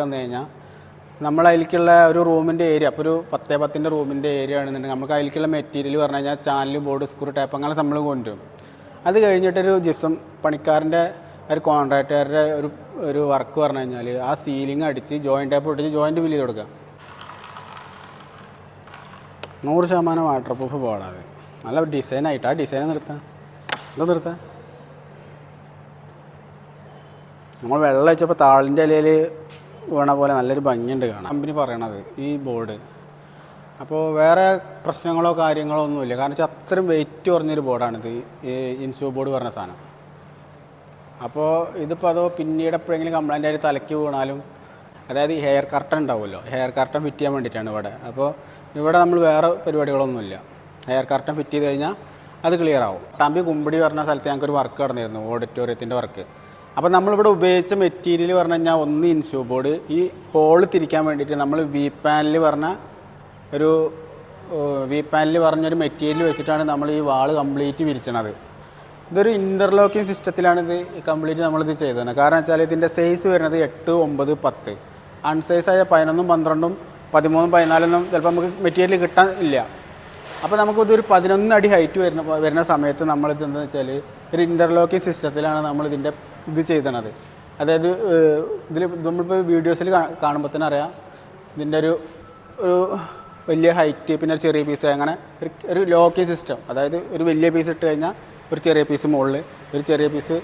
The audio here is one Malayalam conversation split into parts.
വന്നു കഴിഞ്ഞാൽ നമ്മൾ അതിലേക്കുള്ള ഒരു റൂമിന്റെ ഏരിയ അപ്പോൾ ഒരു പത്തേ പത്തിന്റെ റൂമിന്റെ ഏരിയ ആണെന്നുണ്ടെങ്കിൽ നമുക്ക് അതിലേക്കുള്ള മെറ്റീരിയൽ പറഞ്ഞു കഴിഞ്ഞാൽ ചാനൽ ബോർഡ് സ്ക്രൂ ടാപ്പ് അങ്ങനെ നമ്മൾ കൊണ്ടുവരും. അത് കഴിഞ്ഞിട്ടൊരു ജിപ്സം പണിക്കാരന്റെ ഒരു കോൺട്രാക്ടറുടെ ഒരു ഒരു വർക്ക് പറഞ്ഞു കഴിഞ്ഞാൽ ആ സീലിംഗ് അടിച്ച് ജോയിന്റ് ടാപ്പ് ഒട്ടിച്ച് ജോയിന്റ് ബില്ല് കൊടുക്കുക. നൂറ് ശതമാനം വാട്ടർ പ്രൂഫ് ബോർഡാണ് നല്ല ഡിസൈൻ ആയിട്ട് ആ ഡിസൈൻ നിർത്താം. എന്താ നിർത്താം? നമ്മൾ വെള്ളം വെച്ചപ്പോൾ താളിന്റെ ഇലയിൽ വീണ പോലെ നല്ലൊരു ഭംഗിയുണ്ട് കാണാം കമ്പനി പറയണത് ഈ ബോർഡ് അപ്പോൾ വേറെ പ്രശ്നങ്ങളോ കാര്യങ്ങളോ ഒന്നുമില്ല. കാരണം വെച്ചാൽ അത്രയും വെയിറ്റ് കുറഞ്ഞൊരു ബോർഡാണിത് ഈ ഇൻസ്യൂ ബോർഡ് പറഞ്ഞ സാധനം. അപ്പോൾ ഇതിപ്പോൾ അതോ പിന്നീട് എപ്പോഴെങ്കിലും കംപ്ലൈന്റ് ആയിട്ട് തലയ്ക്ക് വീണാലും അതായത് ഹെയർ കർട്ടൺ ഉണ്ടാവുമല്ലോ. ഹെയർ കർട്ടൺ ഫിറ്റ് ചെയ്യാൻ വേണ്ടിയിട്ടാണ് ഇവിടെ. അപ്പോൾ ഇവിടെ നമ്മൾ വേറെ പരിപാടികളൊന്നുമില്ല. ഹെയർ കർട്ടൺ ഫിറ്റ് ചെയ്ത് കഴിഞ്ഞാൽ അത് ക്ലിയർ ആവും. തമ്പി കുമ്പിടി പറഞ്ഞ സ്ഥലത്ത് ഞങ്ങൾക്കൊരു വർക്ക് നടന്നിരുന്നു ഓഡിറ്റോറിയത്തിന്റെ വർക്ക് അപ്പോൾ നമ്മളിവിടെ ഉപയോഗിച്ച മെറ്റീരിയൽ പറഞ്ഞു കഴിഞ്ഞാൽ ഒന്ന് ഇൻസ്യൂ ബോർഡ് ഈ ഹോൾ തിരിക്കാൻ വേണ്ടിയിട്ട് നമ്മൾ വി പാനൽ പറഞ്ഞ ഒരു വി പാനൽ പറഞ്ഞൊരു മെറ്റീരിയൽ വെച്ചിട്ടാണ് നമ്മൾ ഈ വാൾ കംപ്ലീറ്റ് വിരിച്ചണത്. ഇതൊരു ഇന്റർലോക്കിംഗ് സിസ്റ്റത്തിലാണ് ഇത് കംപ്ലീറ്റ് നമ്മളിത് ചെയ്തത്. കാരണം വെച്ചാൽ ഇതിന്റെ സൈസ് വരുന്നത് എട്ട് ഒമ്പത് പത്ത്. അൺസൈസ് ആയ പതിനൊന്നും പന്ത്രണ്ടും പതിമൂന്നും പതിനാലൊന്നും ചിലപ്പോൾ നമുക്ക് മെറ്റീരിയൽ കിട്ടാൻ ഇല്ല. അപ്പോൾ നമുക്കിതൊരു പതിനൊന്ന് അടി ഹൈറ്റ് വരുന്ന വരുന്ന സമയത്ത് നമ്മളിത് എന്താ വെച്ചാൽ ഒരു ഇന്റർലോക്കിംഗ് സിസ്റ്റത്തിലാണ് നമ്മളിതിന്റെ ഇത് ചെയ്തണത്. അതായത് ഇതിൽ നമ്മളിപ്പോൾ വീഡിയോസിൽ കാണുമ്പോൾ തന്നെ അറിയാം ഇതിന്റെ ഒരു ഒരു വലിയ ഹൈറ്റ് പിന്നെ ഒരു ചെറിയ പീസ് അങ്ങനെ ഒരു ലോക്കി സിസ്റ്റം അതായത് ഒരു വലിയ പീസ് ഇട്ട് കഴിഞ്ഞാൽ ഒരു ചെറിയ പീസ് മുകളിൽ ഒരു ചെറിയ പീസ്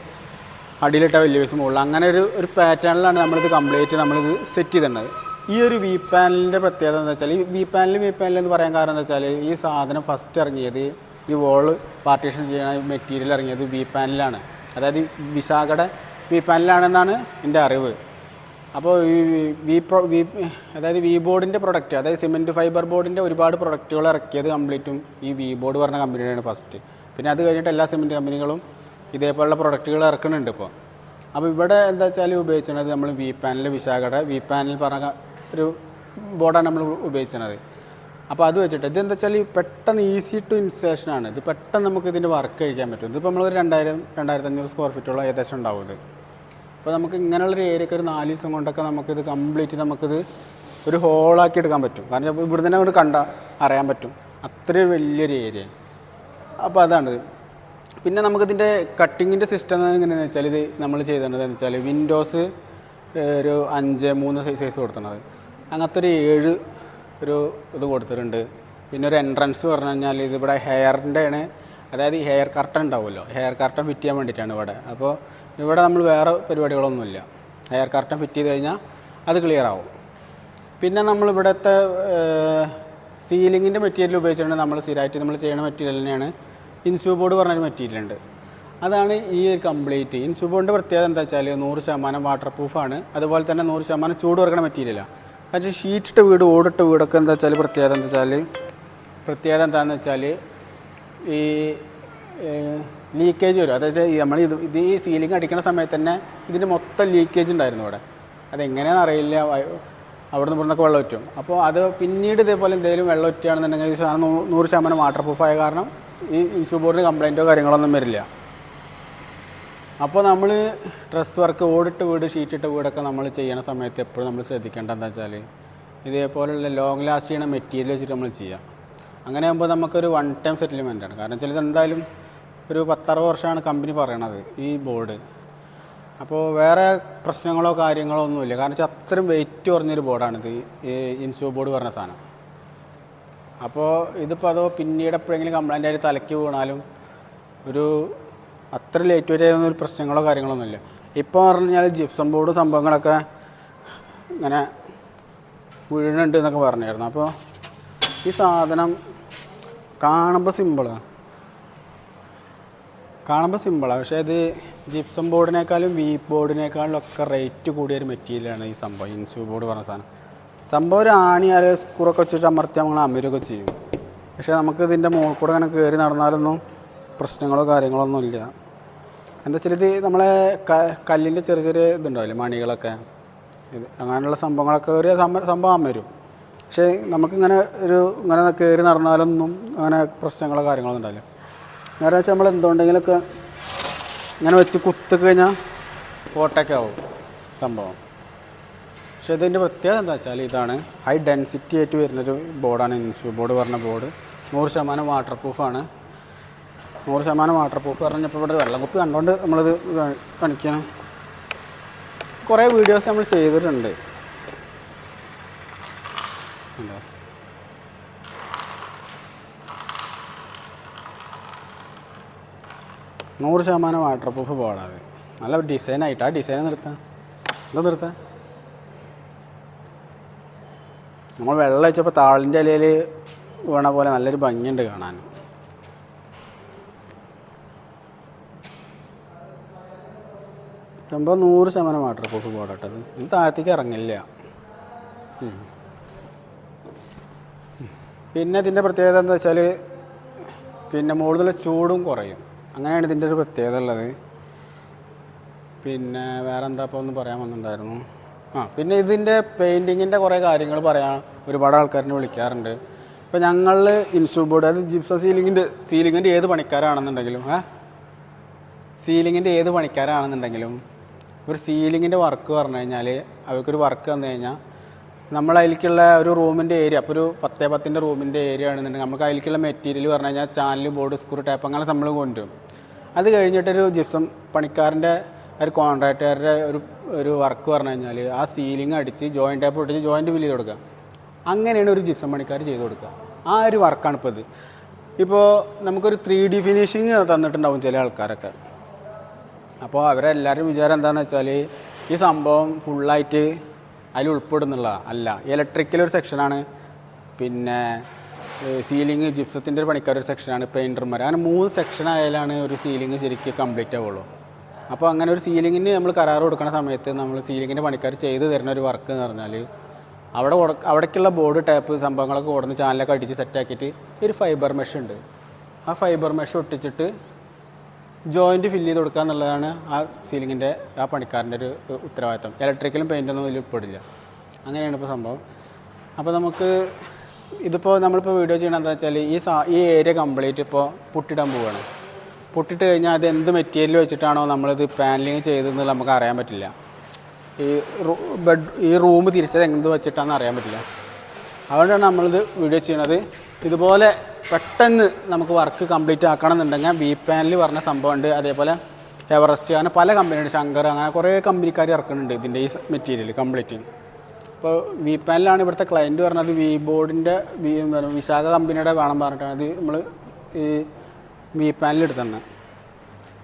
അടിയിലിട്ട വലിയ പീസ് മുകളിൽ അങ്ങനെ ഒരു ഒരു പാറ്റേണിലാണ് നമ്മളിത് കംപ്ലീറ്റ് നമ്മളിത് സെറ്റ് ചെയ്തിട്ടുള്ളത്. ഈ ഒരു വി പാനലിന്റെ പ്രത്യേകത എന്താ വെച്ചാൽ ഈ വി പാനൽ വി പാനൽ എന്ന് പറയാൻ കാരണം എന്താ വെച്ചാൽ ഈ സാധനം ഫസ്റ്റ് ഇറങ്ങിയത് ഈ വോൾ പാർട്ടീഷൻ ചെയ്യണ മെറ്റീരിയൽ ഇറങ്ങിയത് വി പാനലാണ് അതായത് വിസാഖയുടെ വി പാനലാണെന്നാണ് എന്റെ അറിവ്. അപ്പോൾ ഈ വി പ്രോ വി അതായത് വി ബോർഡിന്റെ പ്രൊഡക്റ്റ് അതായത് സിമെന്റ് ഫൈബർ ബോർഡിന്റെ ഒരുപാട് പ്രൊഡക്റ്റുകൾ ഇറക്കിയത് കംപ്ലീറ്റും ഈ വി ബോർഡ് പറഞ്ഞ കമ്പനിയാണ് ഫസ്റ്റ്. പിന്നെ അത് കഴിഞ്ഞിട്ട് എല്ലാ സിമെന്റ് കമ്പനികളും ഇതേപോലുള്ള പ്രൊഡക്റ്റുകൾ ഇറക്കുന്നുണ്ട് ഇപ്പോൾ. അപ്പോൾ ഇവിടെ എന്താ വെച്ചാൽ ഉപയോഗിച്ചത് നമ്മൾ വി പാനൽ വിശാഖയുടെ വി പാനൽ പറഞ്ഞ ഒരു ബോർഡാണ് നമ്മൾ ഉപയോഗിച്ചത്. അപ്പോൾ അത് വെച്ചിട്ട് ഇതെന്താ വെച്ചാൽ പെട്ടെന്ന് ഈസി ടു ഇൻസ്റ്റലേഷൻ ആണ്. ഇത് പെട്ടെന്ന് നമുക്ക് ഇതിന്റെ വർക്ക് കഴിക്കാൻ പറ്റും. ഇതിപ്പോൾ നമ്മളൊരു രണ്ടായിരം രണ്ടായിരത്തി അഞ്ഞൂറ് സ്ക്വയർ ഫീറ്റോളം ഏകദേശം ഉണ്ടാവും ഇത്. അപ്പോൾ നമുക്ക് ഇങ്ങനെയുള്ളൊരു ഏരിയയ്ക്ക് ഒരു നാല് ദിവസം കൊണ്ടൊക്കെ നമുക്കിത് കംപ്ലീറ്റ് നമുക്കിത് ഒരു ഹോളാക്കി എടുക്കാൻ പറ്റും. കാരണം ഇവിടെ തന്നെ അങ്ങോട്ട് കണ്ട അറിയാൻ പറ്റും. അത്രയും വലിയൊരു ഏരിയ അപ്പോൾ അതാണ്. പിന്നെ നമുക്കിതിന്റെ കട്ടിങ്ങിന്റെ സിസ്റ്റം എങ്ങനെയാണെന്ന് വെച്ചാൽ ഇത് നമ്മൾ ചെയ്തതെന്ന് വെച്ചാൽ വിൻഡോസ് ഒരു അഞ്ച് മൂന്ന് സൈസ് കൊടുത്തത് അങ്ങനത്തെ ഒരു ഏഴ് ഒരു ഇത് കൊടുത്തിട്ടുണ്ട്. പിന്നെ ഒരു എൻട്രൻസ് പറഞ്ഞു കഴിഞ്ഞാൽ ഇതിവിടെ ഹെയറിന്റെ ആണ് അതായത് ഈ ഹെയർ കർട്ടൺ ഉണ്ടാവുമല്ലോ. ഹെയർ കർട്ടൺ ഫിറ്റ് ചെയ്യാൻ വേണ്ടിയിട്ടാണ് ഇവിടെ. അപ്പോൾ ഇവിടെ നമ്മൾ വേറെ പരിപാടികളൊന്നുമില്ല. ഹെയർ കർട്ടൺ ഫിറ്റ് ചെയ്ത് കഴിഞ്ഞാൽ അത് ക്ലിയർ ആവും. പിന്നെ നമ്മൾ ഇവിടുത്തെ സീലിങ്ങിന്റെ മെറ്റീരിയൽ ഉപയോഗിച്ചിട്ടുണ്ട് നമ്മൾ സ്ഥിരമായിട്ട് നമ്മൾ ചെയ്യുന്ന മെറ്റീരിയൽ തന്നെയാണ്. ഇൻസ്യൂ ബോർഡ് പറഞ്ഞൊരു മെറ്റീരിയൽ ഉണ്ട്. അതാണ് ഈ ഒരു കംപ്ലീറ്റ് ഇൻസ്യൂ ബോർഡിന്റെ പ്രത്യേകത എന്താ വെച്ചാൽ നൂറ് ശതമാനം വാട്ടർ പ്രൂഫാണ് അതുപോലെ തന്നെ നൂറ് ശതമാനം ചൂട് കുറക്കുന്ന മെറ്റീരിയലാണ് കാരണം ഷീറ്റിട്ട വീട് ഓടിട്ട വീടൊക്കെ എന്താ വെച്ചാൽ പ്രത്യേകത എന്താ വെച്ചാൽ പ്രത്യേകത എന്താണെന്ന് വെച്ചാൽ ഈ ലീക്കേജ് വരും. അതായത് നമ്മൾ ഇത് ഇത് ഈ സീലിംഗ് അടിക്കുന്ന സമയത്ത് തന്നെ ഇതിന്റെ മൊത്തം ലീക്കേജ് ഉണ്ടായിരുന്നു ഇവിടെ. അതെങ്ങനെയാണെന്ന് അറിയില്ല. അവിടുന്ന് ഇവിടുന്നൊക്കെ വെള്ളം ഒറ്റും അപ്പോൾ അത് പിന്നീട് ഇതേപോലെ എന്തെങ്കിലും വെള്ളം നൂ- നൂറ് ശതമാനം വാട്ടർ പ്രൂഫായ കാരണം ഈ ഇൻഷൂ ബോർഡിന് കംപ്ലൈന്റോ കാര്യങ്ങളൊന്നും വരില്ല. അപ്പോൾ നമ്മൾ ഡ്രസ് വർക്ക് ഓടിട്ട് വീട് ഷീറ്റിട്ട് വീടൊക്കെ നമ്മൾ ചെയ്യണ സമയത്ത് എപ്പോഴും നമ്മൾ ശ്രദ്ധിക്കേണ്ടത് എന്താ വെച്ചാൽ ഇതേപോലെയുള്ള ലോങ് ലാസ്റ്റ് ചെയ്യണ മെറ്റീരിയൽ വെച്ചിട്ട് നമ്മൾ ചെയ്യാം. അങ്ങനെ ആകുമ്പോൾ നമുക്കൊരു വൺ ടൈം സെറ്റിൽമെന്റ് ആണ്. കാരണം വെച്ചാൽ ഇതെന്തായാലും ഒരു പത്തറുപത് വർഷമാണ് കമ്പനി പറയണത് ഈ ബോർഡ് അപ്പോൾ വേറെ പ്രശ്നങ്ങളോ കാര്യങ്ങളോ ഒന്നുമില്ല. കാരണം വെച്ചാൽ അത്രയും വെയിറ്റ് കുറഞ്ഞൊരു ബോർഡാണിത് ഈ ഇൻസ്യൂ ബോർഡ് പറഞ്ഞ സാധനം. അപ്പോൾ ഇതിപ്പോൾ അതോ പിന്നീട് എപ്പോഴെങ്കിലും കംപ്ലൈന്റ് ആയിട്ട് തലയ്ക്ക് വീണാലും ഒരു അത്ര ലേറ്റ് വരെ ഒരു പ്രശ്നങ്ങളോ കാര്യങ്ങളോ ഒന്നുമില്ല ഇപ്പോൾ പറഞ്ഞാൽ ജിപ്സം ബോർഡ് സംഭവങ്ങളൊക്കെ ഇങ്ങനെ വീഴുന്നുണ്ട് എന്നൊക്കെ പറഞ്ഞായിരുന്നു. അപ്പോൾ ഈ സാധനം കാണുമ്പോൾ സിമ്പിളാണ് കാണുമ്പോൾ സിമ്പിളാണ് പക്ഷേ ഇത് ജിപ്സം ബോർഡിനേക്കാളും വി ബോർഡിനേക്കാളും ഒക്കെ റേറ്റ് കൂടിയ ഒരു മെറ്റീരിയലാണ് ഈ സംഭവം. ഇൻസ്യൂ ബോർഡ് പറഞ്ഞ സാധനം. സംഭവം ഒരു ആണി അല്ലെ സ്കൂറൊക്കെ വെച്ചിട്ട് അമർത്തി നമ്മൾ അമരുകയൊക്കെ ചെയ്യും. പക്ഷേ നമുക്ക് ഇതിന്റെ മുകളിൽ കൂടെ അങ്ങനെ കയറി നടന്നാലൊന്നും പ്രശ്നങ്ങളോ കാര്യങ്ങളോ ഒന്നുമില്ല എന്താ വെച്ചാൽ ഇത് നമ്മളെ കല്ലിന്റെ ചെറിയ ചെറിയ ഇതുണ്ടാവില്ലേ മണികളൊക്കെ? ഇത് അങ്ങനെയുള്ള സംഭവങ്ങളൊക്കെ ഒരു സംഭ- സംഭവം വരും. പക്ഷേ നമുക്കിങ്ങനെ ഒരു ഇങ്ങനെ കയറി നടന്നാലൊന്നും അങ്ങനെ പ്രശ്നങ്ങളോ കാര്യങ്ങളോ ഉണ്ടാവില്ല. നേരെ വെച്ചാൽ നമ്മൾ എന്തുകൊണ്ടെങ്കിലൊക്കെ ഇങ്ങനെ വെച്ച് കുത്തി കഴിഞ്ഞാൽ ഓട്ടൊക്കെ ആവും സംഭവം. പക്ഷേ ഇതിന്റെ പ്രത്യേകത എന്താ വെച്ചാൽ ഇതാണ് ഹൈ ഡെൻസിറ്റി ആയിട്ട് വരുന്നൊരു ബോർഡാണ് ഇൻഷു ബോർഡ് പറഞ്ഞ ബോർഡ്. നൂറ് ശതമാനം വാട്ടർ പ്രൂഫാണ് നൂറ് ശതമാനം വാട്ടർ പ്രൂഫ് പറഞ്ഞപ്പോൾ ഇവിടെ വെള്ളം കുപ്പി കണ്ടുകൊണ്ട് നമ്മളിത് കാണിക്കുകയാണ് കുറേ വീഡിയോസ് നമ്മൾ ചെയ്തിട്ടുണ്ട്? നൂറ് ശതമാനം വാട്ടർ പ്രൂഫ് ബോർഡാണ് നല്ല ഡിസൈൻ ആയിട്ട്. ആ ഡിസൈൻ നിർത്താം. എന്താ നിർത്താം. നമ്മൾ വെള്ളം വെച്ചപ്പോൾ താളിന്റെ ഇലയിൽ വീണ പോലെ നല്ലൊരു ഭംഗിയുണ്ട് കാണാൻ. സംഭവം നൂറ് ശതമാനം വാട്ടർ പ്രൂഫ് ബോർഡാട്ടത് ഇത് താഴത്തേക്ക് ഇറങ്ങില്ല. പിന്നെ ഇതിന്റെ പ്രത്യേകത എന്താ വെച്ചാൽ പിന്നെ മുകളിലുള്ള ചൂടും കുറയും. അങ്ങനെയാണ് ഇതിന്റെ ഒരു പ്രത്യേകത ഉള്ളത്. പിന്നെ വേറെ എന്താ ഇപ്പോൾ ഒന്ന് പറയാൻ വന്നിട്ടുണ്ടായിരുന്നു? ആ പിന്നെ ഇതിന്റെ പെയിന്റിങ്ങിന്റെ കുറേ കാര്യങ്ങൾ പറയാൻ ഒരുപാട് ആൾക്കാരിനെ വിളിക്കാറുണ്ട്. ഇപ്പോൾ ഞങ്ങൾ ഇൻസ്റ്റൂ ബോർഡ് അതായത് ജിപ്സ സീലിങ്ങിന്റെ സീലിങ്ങിന്റെ ഏത് പണിക്കാരാണെന്നുണ്ടെങ്കിലും ഏ സീലിങ്ങിന്റെ ഏത് പണിക്കാരാണെന്നുണ്ടെങ്കിലും ഒരു സീലിങ്ങിന്റെ വർക്ക് പറഞ്ഞു കഴിഞ്ഞാൽ അവർക്കൊരു വർക്ക് വന്നു കഴിഞ്ഞാൽ നമ്മൾ അതിലേക്കുള്ള ഒരു റൂമിന്റെ ഏരിയ അപ്പോൾ ഒരു പത്തേ പത്തിന്റെ റൂമിന്റെ ഏരിയ ആണെന്നുണ്ടെങ്കിൽ നമുക്ക് അതിലേക്കുള്ള മെറ്റീരിയൽ പറഞ്ഞു കഴിഞ്ഞാൽ ചാനൽ ബോർഡ് സ്ക്രൂ ടൈപ്പ് അങ്ങനെ നമ്മൾ കൊണ്ടുവരും. അത് കഴിഞ്ഞിട്ടൊരു ജിപ്സം പണിക്കാരന്റെ ഒരു കോൺട്രാക്ടറുടെ ഒരു ഒരു വർക്ക് പറഞ്ഞു കഴിഞ്ഞാൽ ആ സീലിംഗ് അടിച്ച് ജോയിന്റ് ടൈപ്പ് ഒട്ടിച്ച് ജോയിന്റ് ഫില്ല് ചെയ്ത് കൊടുക്കുക. അങ്ങനെയാണ് ഒരു ജിപ്സം പണിക്കാർ ചെയ്ത് കൊടുക്കുക. ആ ഒരു വർക്കാണ് ഇപ്പോൾ ഇത്. ഇപ്പോൾ നമുക്കൊരു ത്രീ ഡി ഫിനിഷിങ് തന്നിട്ടുണ്ടാവും ചില ആൾക്കാരൊക്കെ. അപ്പോൾ അവരെല്ലാവരും വിചാരം എന്താണെന്ന് വെച്ചാൽ ഈ സംഭവം ഫുള്ളായിട്ട് അതിൽ ഉൾപ്പെടുന്നുള്ള അല്ല ഇലക്ട്രിക്കൽ ഒരു സെക്ഷനാണ് പിന്നെ സീലിംഗ് ജിപ്സത്തിന്റെ ഒരു പണിക്കാർ ഒരു സെക്ഷനാണ് പെയിന്റർമാർ അങ്ങനെ മൂന്ന് സെക്ഷൻ ആയാലാണ് ഒരു സീലിംഗ് ശരിക്കും കംപ്ലീറ്റ് ആവുള്ളൂ. അപ്പോൾ അങ്ങനെ ഒരു സീലിങ്ങിന് നമ്മൾ കരാർ കൊടുക്കുന്ന സമയത്ത് നമ്മൾ സീലിങ്ങിന്റെ പണിക്കാർ ചെയ്ത് തരുന്ന ഒരു വർക്ക് എന്ന് പറഞ്ഞാൽ അവിടെ അവിടേക്കുള്ള ബോർഡ് ടാപ്പ് സംഭവങ്ങളൊക്കെ കൊടുന്ന് ചാനലൊക്കെ അടിച്ച് സെറ്റാക്കിയിട്ട് ഒരു ഫൈബർ മെഷ് ഉണ്ട്. ആ ഫൈബർ മെഷ് ഒട്ടിച്ചിട്ട് ജോയിന്റ് ഫില്ല് ചെയ്ത് കൊടുക്കുക എന്നുള്ളതാണ് ആ സീലിങ്ങിന്റെ ആ പണിക്കാരന്റെ ഒരു ഉത്തരവാദിത്തം ഇലക്ട്രിക്കലും പെയിന്റൊന്നും ഇതിൽ ഉൾപ്പെടില്ല. അങ്ങനെയാണ് ഇപ്പോൾ സംഭവം. അപ്പോൾ നമുക്ക് ഇതിപ്പോൾ നമ്മളിപ്പോൾ വീഡിയോ ചെയ്യണത് എന്താ വെച്ചാൽ ഈ സാ ഈ ഏരിയ കംപ്ലീറ്റ് ഇപ്പോൾ പൊട്ടിടാൻ പോവുകയാണ് പൊട്ടിട്ട് കഴിഞ്ഞാൽ അത് എന്ത് മെറ്റീരിയൽ വെച്ചിട്ടാണോ നമ്മളിത് പാനലിങ് ചെയ്തതെന്ന് നമുക്ക് അറിയാൻ പറ്റില്ല. ഈ ബെഡ് ഈ റൂം തിരിച്ചത് എന്ത് വെച്ചിട്ടാണെന്ന് അറിയാൻ പറ്റില്ല. അതുകൊണ്ടാണ് നമ്മളിത് വീഡിയോ ചെയ്യണത്. ഇതുപോലെ പെട്ടെന്ന് നമുക്ക് വർക്ക് കംപ്ലീറ്റ് ആക്കണം എന്നുണ്ടെങ്കിൽ ബി പാനൽ പറഞ്ഞ സംഭവമുണ്ട്. അതേപോലെ എവറസ്റ്റ് അങ്ങനെ പല കമ്പനിയുണ്ട് ശങ്കർ അങ്ങനെ കുറേ കമ്പനിക്കാർ ഇറക്കുന്നുണ്ട് ഇതിന്റെ ഈ മെറ്റീരിയൽ കംപ്ലീറ്റ് അപ്പോൾ വി പാനലാണ് ഇവിടുത്തെ ക്ലയന്റ് പറഞ്ഞത്. വി ബോർഡിന്റെ വി എന്ന് പറയുക വിശാഖ കമ്പനിയുടെ വേണം പറഞ്ഞിട്ടാണ് ഇത് നമ്മൾ ഈ വി പാനൽ എടുത്തത്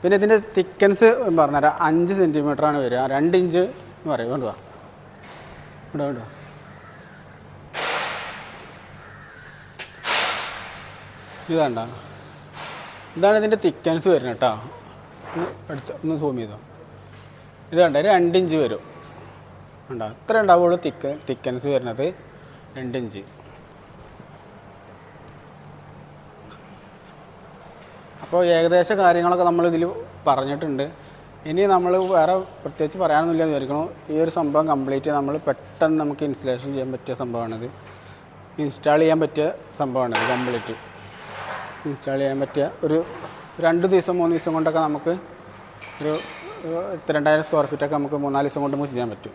പിന്നെ ഇതിന്റെ തിക്കൻസ് പറഞ്ഞുതരാം. അഞ്ച് സെന്റിമീറ്ററാണ് വരിക. രണ്ട് ഇഞ്ച് എന്ന് പറയും. വേണ്ടുവാ ഇവിടെ വേണ്ടുവാ ഇതാണ്ട. ഇതാണ് ഇതിന്റെ തിക്കൻസ് വരുന്നത് കേട്ടോ. എടുത്ത് ഒന്ന് സൂം ചെയ്തോ. ഇതാണ്ട രണ്ട് ഇഞ്ച് വരും. ഉണ്ടോ ഇത്ര ഉണ്ടാവുള്ളൂ തിക്ക തിക്കൻസ് വരുന്നത് രണ്ട് ഇഞ്ച് അപ്പോൾ ഏകദേശ കാര്യങ്ങളൊക്കെ നമ്മൾ ഇതിൽ പറഞ്ഞിട്ടുണ്ട്. ഇനി നമ്മൾ വേറെ പ്രത്യേകിച്ച് പറയാനൊന്നുമില്ല എന്ന് വിചാരിക്കുന്നു. ഈ ഒരു സംഭവം കംപ്ലീറ്റ് നമ്മൾ പെട്ടെന്ന് നമുക്ക് ഇൻസ്റ്റലേഷൻ ചെയ്യാൻ പറ്റിയ സംഭവമാണിത്. ഇൻസ്റ്റാൾ ചെയ്യാൻ പറ്റിയ സംഭവമാണിത് കംപ്ലീറ്റ് ഇൻസ്റ്റാൾ ചെയ്യാൻ പറ്റിയ ഒരു രണ്ട് ദിവസം മൂന്ന് ദിവസം കൊണ്ടൊക്കെ നമുക്ക് ഒരു രണ്ടായിരം സ്ക്വയർ ഫീറ്റൊക്കെ നമുക്ക് മൂന്നാൽ ദിവസം കൊണ്ട് നമുക്ക് ചെയ്യാൻ പറ്റും.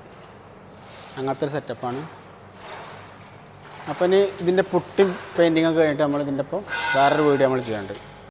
അങ്ങനത്തെ ഒരു സെറ്റപ്പാണ് അപ്പം ഇനി ഇതിന്റെ പുട്ടി പെയിന്റിങ് ഒക്കെ കഴിഞ്ഞിട്ട് നമ്മൾ ഇതിന്റെ ഇപ്പോൾ വേറൊരു വീഡിയോ നമ്മൾ ചെയ്യാനുണ്ട്.